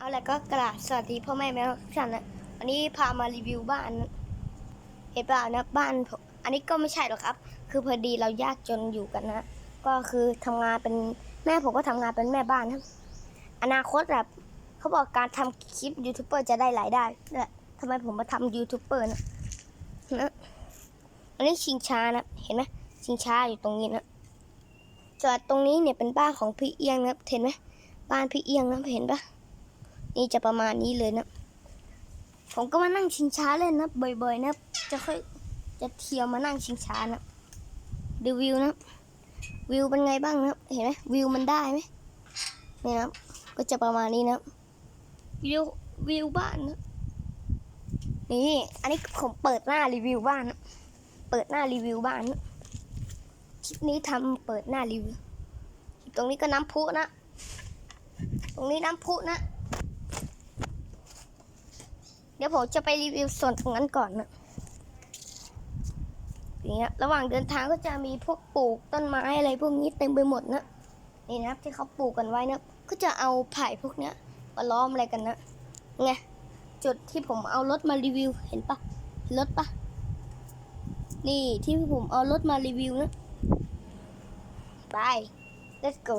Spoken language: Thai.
เอาละก็กราบสวัสดีพ่อแม่แม่ทุกท่านนะวันนี้พามารีวิวบ้านเห็นเปล่านะบ้านผมอันนี้ก็ไม่ใช่หรอกครับ คือพอดีเรายากจนอยู่กันนะ ก็คือทำงานเป็นแม่ผมก็ทำงานเป็นแม่บ้านครับ อนาคตแบบเขาบอกการทำคลิปยูทูบเบอร์จะได้รายได้เนี่ยทำไมผมมาทำยูทูบเบอร์นะนะอันนี้ชิงช้านะ เห็นไหมชิงช้าอยู่ตรงนี้นะจอดตรงนี้เนี่ยเป็นบ้านของพี่เอียงนะเห็นไหมบ้านพี่เอียงนะเห็นปะ นี่จะประมาณนี้เลยนะ ผมก็มานั่งชิงช้าเล่นนะบ่อยๆนะ จะค่อยจะเที่ยวมานั่งชิงช้านะดูวิวนะ วิวเป็นไงบ้างนะเห็นไหมวิวมันได้ไหมนี่นะก็จะประมาณนี้นะวิววิวบ้านนะนี่อันนี้ผมเปิดหน้ารีวิวบ้านนะเปิดหน้ารีวิวบ้านนะคลิปนี้ทำเปิดหน้ารีวิวตรงนี้ก็น้ำพุนะ ตรงนี้น้ำพุนะ เดี๋ยวผมจะไปรีวิวส่วนตรงนั้นก่อนนะอย่างเงี้ยระหว่างเดินทางก็จะมีพวกปลูกต้นไม้อะไรพวกนี้เต็มไปหมดนะนี่นะครับที่เขาปลูกกันไว้นะก็จะเอาไผ่พวกเนี้ยมาล้อมอะไรกันนะไงจุดที่ผมเอารถมารีวิวเห็นปะรถปะนี่ที่ผมเอารถมารีวิวนะไป let's go